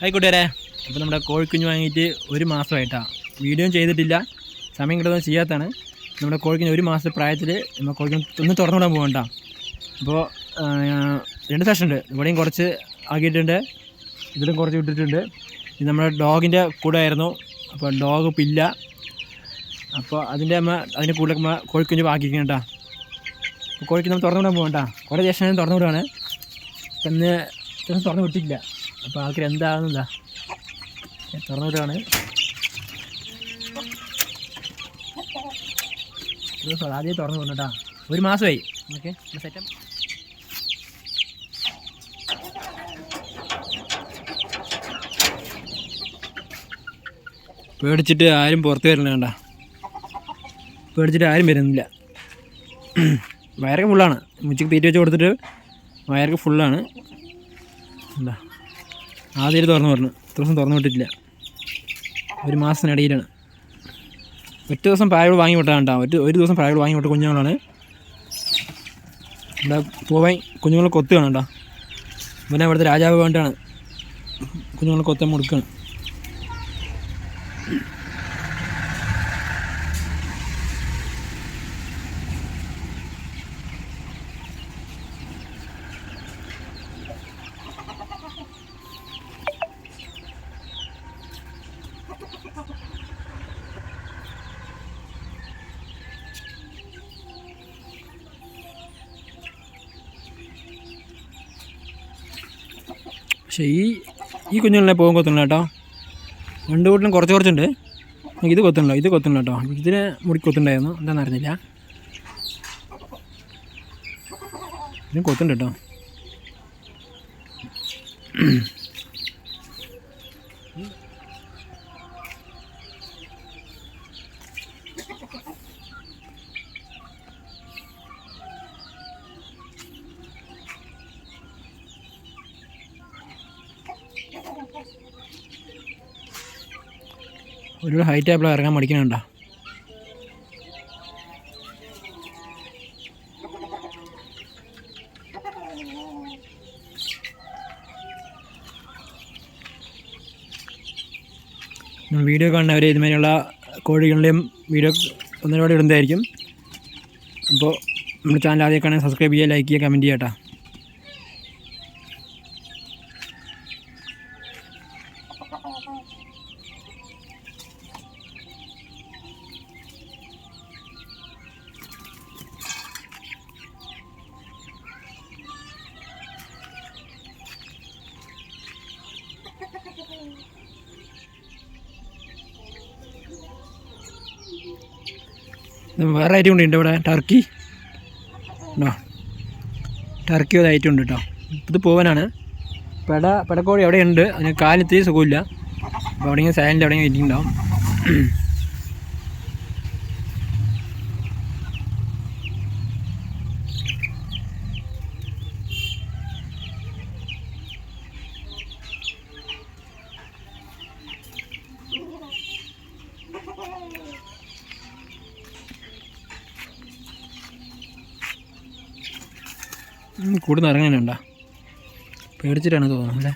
Hi കൂട്ടുകാരെ. അപ്പോൾ നമ്മുടെ കോഴിക്കുഞ്ഞ് വാങ്ങിയിട്ട് ഒരു മാസമായിട്ടാണ് വീഡിയോ ചെയ്തിട്ടില്ല. സമയം കിട്ടുന്നത് ചെയ്യാത്തതാണ്. നമ്മുടെ കോഴിക്കുഞ്ഞ് ഒരു മാസത്തെ പ്രായത്തിൽ നമ്മൾ കോഴിക്കുഞ്ഞ് ഒന്ന് തുറന്നുവിടാൻ പോകണ്ട അപ്പോൾ രണ്ട് സെഷൻ ഉണ്ട് ഇവിടെയും കുറച്ച് ആക്കിയിട്ടുണ്ട്. ഇതിലും കുറച്ച് വിട്ടിട്ടുണ്ട് ഇത് നമ്മുടെ ഡോഗിന്റെ കൂടെ ആയിരുന്നു അപ്പോൾ ഡോഗ് പില്ല അപ്പോൾ അതിന്റെ അമ്മ അതിന്റെ കൂടെ കോഴിക്കുഞ്ഞ് ബാക്കിയിരിക്കണം കേട്ടോ അപ്പോൾ കോഴിക്ക് നമ്മൾ തുറന്നു വിടാൻ പോകണ്ട കുറേ ശേഷം തുറന്നു വിടുകയാണ് ഇന്ന് തുറന്നു വിട്ടില്ല അപ്പോൾ ആൾക്കാർ എന്താകുന്നില്ല തുറന്നിട്ടാണ് ആദ്യം തുറന്നു വിടണം കേട്ടോ. ഒരു മാസമായി. ഓക്കെ സെറ്റപ്പ് പേടിച്ചിട്ട് ആരും പുറത്ത് വരില്ല പേടിച്ചിട്ട് ആരും വരുന്നില്ല. വയറൊക്കെ ഫുള്ളാണ് ഉച്ചയ്ക്ക് തീറ്റ വെച്ച് കൊടുത്തിട്ട് വയറൊക്കെ ഫുള്ളാണ് എന്താ ആദ്യം തുറന്നു പറഞ്ഞു. ഇത്ര ദിവസം തുറന്നു വിട്ടിട്ടില്ല. ഒരു മാസത്തിനിടയിലാണ് ഒറ്റ ദിവസം പ്രായോട് വാങ്ങി വിട്ടാണ് കേട്ടോ. ഒരു ഒരു ദിവസം പ്രായോട് വാങ്ങി വിട്ട കുഞ്ഞുങ്ങളാണ്. ഇവിടെ പോവാൻ കുഞ്ഞുങ്ങളെ കൊത്തുകയാണ് കേട്ടോ. ഇവനെ ഇവിടുത്തെ രാജാവ് വേണ്ടിയാണ് കുഞ്ഞുങ്ങളെ കൊത്തം മുടുക്കാണ് പക്ഷേ ഈ ഈ കുഞ്ഞുങ്ങളെ പോകാൻ കൊത്തണില്ല കേട്ടോ. രണ്ട് കൂട്ടിലും കുറച്ച് കുറച്ചുണ്ട്. ഇത് കൊത്തണില്ല ഇത് കൊത്തണില്ല കേട്ടോ. ഇതിന് മുടി കൊത്തുണ്ടായിരുന്നു. എന്താണെന്ന് അറിഞ്ഞില്ല. ഇതിന് കൊത്തുണ്ട് കേട്ടോ. ഒരുപാട് ഹൈറ്റ് ആയപ്പോൾ ഇറങ്ങാൻ മടിക്കണുണ്ടോ. വീഡിയോ കാണുന്നവർ ഇതുമാതിരിയുള്ള കോഴികളുടെയും വീഡിയോ ഒന്നിനോട് ഇടുന്നതായിരിക്കും. അപ്പോൾ നമ്മുടെ ചാനൽ ആദ്യമൊക്കെ സബ്സ്ക്രൈബ് ചെയ്യുക ലൈക്ക് ചെയ്യുക കമന്റ് ചെയ്യാം കേട്ടോ. വേറെ ഐറ്റം ഉണ്ട് ഇവിടെ ടർക്കി. ഉണ്ടോ ടർക്കി ഒരു ഐറ്റം ഉണ്ട് കേട്ടോ. ഇത് പോവാനാണ്. പെട പെടക്കോഴി അവിടെ ഉണ്ട്. അതിന് കാലിത്തിരി സുഖമില്ല. അപ്പോൾ എവിടെയെങ്കിലും സൈലന്റ് എവിടെയെങ്കിലും ഇരിക്കുന്നുണ്ടാവും. കൂടുതൽ ഇറങ്ങാനുണ്ടോ? പേടിച്ചിട്ടാണ് തോന്നുന്നത് അല്ലേ?